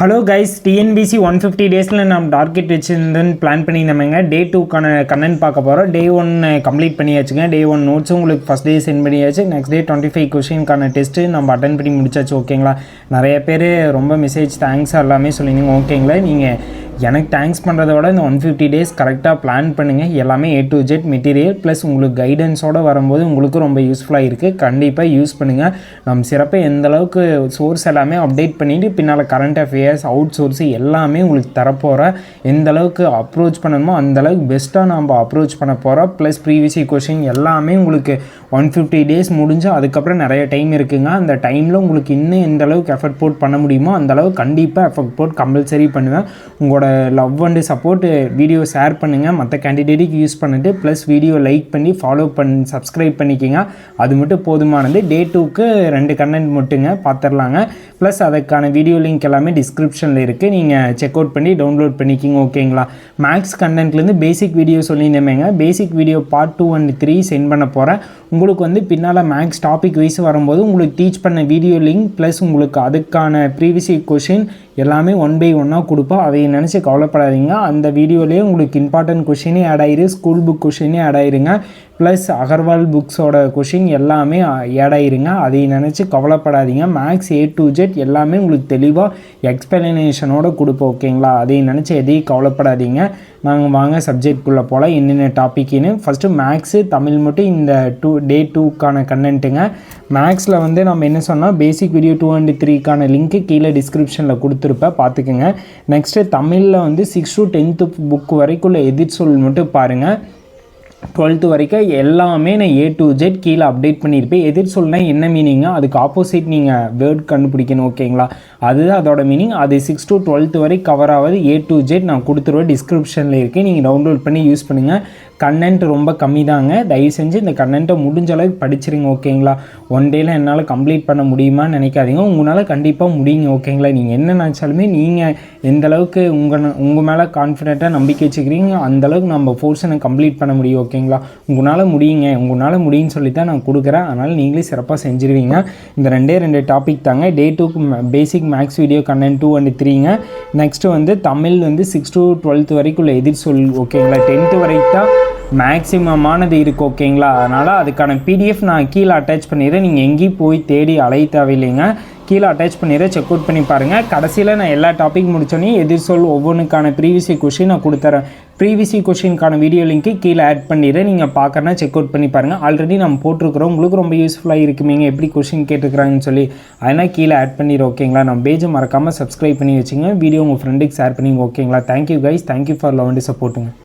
Hello guys TNPSC one fifty டேஸில் நம்ம target வச்சுருந்துன்னு பிளான் பண்ணியிருந்தோமேங்க. டே டூக்கான கண்டென்ட் பார்க்க போகிறோம் டே ஒன் கம்ப்ளீட் பண்ணியாச்சுங்க. டே ஒன் நோட்ஸும் உங்களுக்கு ஃபஸ்ட் டே சென்ட் பண்ணியாச்சு. நெக்ஸ்ட் டே டுவெண்ட்டி ஃபைவ் கொஷினுக்கான டெஸ்ட்டு நம்ம அட்டன் பண்ணி முடிச்சாச்சு. ஓகேங்களா நிறைய பேர் ரொம்ப மெசேஜ் தேங்க்ஸ் எல்லாமே சொல்லியிருந்தீங்க. ஓகேங்களா நீங்கள் எனக்கு தேங்க்ஸ் பண்ணுறத விட இந்த ஒன் ஃபிஃப்டி டேஸ் கரெக்டாக பிளான் பண்ணுங்கள் எல்லாமே A to Z material plus உங்களுக்கு கைடன்ஸோடு வரும்போது உங்களுக்கு ரொம்ப யூஸ்ஃபுல்லாக இருக்குது கண்டிப்பாக யூஸ் பண்ணுங்கள் நம்ம சிறப்பாக எந்தளவுக்கு சோர்ஸ் எல்லாமே அப்டேட் பண்ணிவிட்டு பின்னால் current affair affairs out source எல்லாமே உங்களுக்கு தரப்போகிற எந்த அளவுக்கு அப்ரோச் பண்ணணுமோ அந்த அளவுக்கு பெஸ்ட்டாக நம்ம அப்ரோச் பண்ண போகிறோம் ப்ளஸ் ப்ரீவியஸி கொஷின் எல்லாமே உங்களுக்கு ஒன் ஃபிஃப்டி டேஸ் முடிஞ்சு அதுக்கப்புறம் நிறைய டைம் இருக்குங்க. அந்த டைமில் உங்களுக்கு இன்னும் எந்த அளவுக்கு எஃபர்ட் போட் பண்ண முடியுமோ அந்த அளவுக்கு கண்டிப்பாக எஃபர்ட் போட் கம்பல்சரி பண்ணுவேன். உங்களோட love and support video share பண்ணுங்கள் மற்ற கேண்டிடேட்டுக்கு யூஸ் பண்ணிட்டு ப்ளஸ் வீடியோ லைக் பண்ணி ஃபாலோ பண்ணி சப்ஸ்கிரைப் பண்ணிக்கிங்க. அது மட்டும் போதுமானது. டே டூக்கு ரெண்டு கண்டென்ட் மட்டுங்க பார்த்துடலாங்க ப்ளஸ் அதுக்கான வீடியோ லிங்க் எல்லாமே டிஸ்கிரிப்ஷனில் இருக்குது நீங்கள் செக் அவுட் பண்ணி டவுன்லோட் பண்ணிக்கிங்க ஓகேங்களா மேக்ஸ் கண்டென்ட்லேருந்து basic video சொல்லியிருந்தேமேங்க. Basic video part two and three sent பண்ண போகிறேன் உங்களுக்கு வந்து பின்னால் மேக்ஸ் டாபிக் வைஸ் வரும்போது உங்களுக்கு டீச் பண்ண வீடியோ லிங்க் ப்ளஸ் உங்களுக்கு அதுக்கான ப்ரீவியஸ் கொஷின் எல்லாமே ஒன் பை ஒன்னாக கொடுப்போம் அதை நினச்சி கவலைப்படாதீங்க. அந்த வீடியோலேயே உங்களுக்கு இம்பார்ட்டன்ட் கொஷினே ஆட் ஆயிரு ஸ்கூல் புக் கொஷினே ஆட் ஆயிருங்க. ப்ளஸ் அகர்வால் புக்ஸோட கொஷின் எல்லாமே ஏடாயிருங்க அதை நினச்சி கவலைப்படாதீங்க. மேக்ஸ் ஏ டு ஜெட் எல்லாமே உங்களுக்கு தெளிவாக எக்ஸ்பிளனேஷனோட கொடுப்போம் ஓகேங்களா அதை நினச்சி எதையும் கவலைப்படாதீங்க. நாங்கள் வாங்க சப்ஜெக்ட்குள்ளே போகலாம் என்னென்ன டாப்பிக்குன்னு ஃபஸ்ட்டு மேக்ஸு தமிழ் மட்டும் இந்த டூ டே டூக்கான கண்டென்ட்டுங்க மேக்ஸில் வந்து நம்ம என்ன சொன்னால் பேசிக் வீடியோ டூ அண்ட் த்ரீக்கான லிங்க்கு கீழே டிஸ்கிரிப்ஷனில் கொடுத்துருப்பேன். பார்த்துக்குங்க. நெக்ஸ்ட்டு தமிழில் வந்து சிக்ஸ் டு டென்த்து புக் வரைக்குள்ள எதிர் சொல் மட்டும் பாருங்கள் டுவெல்த்து வரைக்கும் எல்லாமே நான் ஏ டு ஜெட் கீழே அப்டேட் பண்ணியிருப்பேன். எதிர் சொல்லினா என்ன மீனிங்கா அதுக்கு ஆப்போசிட் நீங்கள் வேர்ட் கண்டுபிடிக்கணும் ஓகேங்களா அதுதான் அதோட மீனிங் அது சிக்ஸ் டு டுவெல்த்து வரை கவர் ஆகுது ஏ டு ஜெட் நான் கொடுத்துருவேன் டிஸ்கிரிப்ஷனில் இருக்குது நீங்கள் டவுன்லோட் பண்ணி யூஸ் பண்ணுங்கள் கண்டென்ட் ரொம்ப கம்மி தாங்க தயவு செஞ்சு இந்த கண்டென்ட்டை முடிஞ்ச அளவுக்கு படிச்சிருங்க ஓகேங்களா? ஒன் டேயில் என்னால் கம்ப்ளீட் பண்ண முடியுமான்னு நினைக்காதீங்க. உங்களால் கண்டிப்பாக முடியுங்க ஓகேங்களா? நீங்கள் என்ன நினச்சாலுமே நீங்கள் எந்த அளவுக்கு உங்கள் உங்கள் மேலே கான்ஃபிடென்ட்டாக நம்பிக்கை வச்சுக்கிறீங்க அந்தளவுக்கு நம்ம போர்ஷனை கம்ப்ளீட் பண்ண முடியும் ஓகேங்களா? உங்களால் முடியுங்க. உங்களால் முடியும்னு சொல்லி தான் நான் கொடுக்குறேன். அதனால் நீங்களே சிறப்பாக செஞ்சுருவீங்க. இந்த ரெண்டே ரெண்டு டாபிக் தாங்க. டே டூக்கு basic maths video content two and த்ரீங்க next வந்து தமிழ் வந்து சிக்ஸ் டு டுவெல்த் வரைக்கும் எதிர் சொல் ஓகேங்களா? டென்த்து வரைக்கும் தான் மேக்ஸிமமானது இருக்குது ஓகேங்களா அதனால் அதுக்கான பிடிஎஃப் நான் கீழே அட்டாச் பண்ணிடுறேன். நீங்கள் எங்கேயும் போய் தேடி அலைய தேவையில்லைங்க. கீழே அட்டாச் பண்ணிடுறேன். செக் அவுட் பண்ணி பாருங்கள் கடைசியில் நான் எல்லா டாபிக் முடிச்சோன்னே எதிர் சொல் ஒவ்வொன்றுக்கான ப்ரீவியஸி கொஷின் நான் கொடுத்துறேன் ப்ரீவியஸி கொஷினுக்கான வீடியோ லிங்க்கு கீழே ஆட் பண்ணிடுறேன். நீங்கள் பார்க்கறனா செக் அவுட் பண்ணி பாருங்கள் ஆல்ரெடி நம்ம போட்டிருக்கிறோம். உங்களுக்கு ரொம்ப யூஸ்ஃபுல்லாக இருக்குமீங்க. எப்படி கொஷின் கேட்டுக்கிறாங்கன்னு சொல்லி. அதனால் கீழே ஆட் பண்ணிடுறோம் ஓகேங்களா நம்ம பேஜை மறக்காமல் சப்ஸ்கிரைப் பண்ணி வச்சுங்க. வீடியோ உங்கள் ஃப்ரெண்டுக்கு ஷேர் பண்ணிங்க ஓகேங்களா thank you guys thank you for love and சப்போர்ட்டுங்க